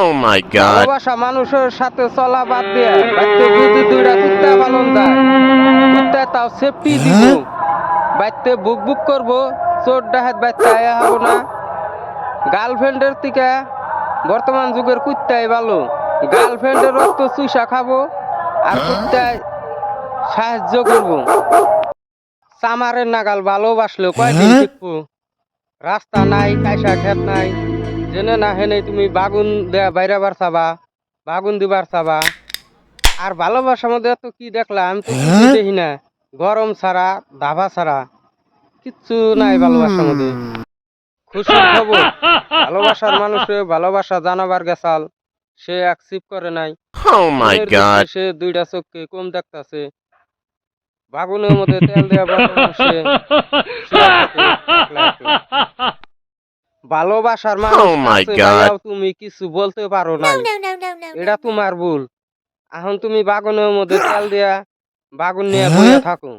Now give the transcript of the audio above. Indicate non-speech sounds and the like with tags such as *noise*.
Oh my god. ভালোবাসা মানুষের সাথে চলা বাদ দিয়ে বাইতে যদি দুইটা কুত্তা যায়। কুত্তা তাও সেফটি দিব। বাইতে বুক বুক করব চোর ডাহাত বাইতে আয়া হব না। গার্লফ্রেন্ডের থেকে বর্তমান যুগের কুত্তাই ভালো। গার্লফ্রেন্ডের রক্ত চুষা খাব আর কুত্তায় সাহায্য করব। চামারের নাগাল ভালোবাসলো কয়দিন শিখব রাস্তা নাই কাইসা খেত নাই। জেনে না হেনে তুমি বাগুন দেয়া বাইরাবার চাবা বাগুন দিবার চাবা। আর ভালোবাসার মধ্যে তো কি দেখলাম আমি তো কিছু দেখি না। গরম ছাড়া দাবা ছাড়া কিচ্ছু নাই ভালোবাসার মধ্যে। খুশির খবর ভালোবাসার মানুষে ভালোবাসা জানাবার গেছাল সে অ্যাকসেপ্ট করে নাই। Oh সে দুইটা চোখকে কম দেখতাছে। বাগুনের মধ্যে তেল দেওয়া ভালোবাসার মানুষ Oh. ভাইয়াও তুমি কিছু বলতে পারো না. এটা তোমার ভুল এখন তুমি বাগনের মধ্যে *gasps* চাল দিয়া বাগন নিয়ে বসে থাকো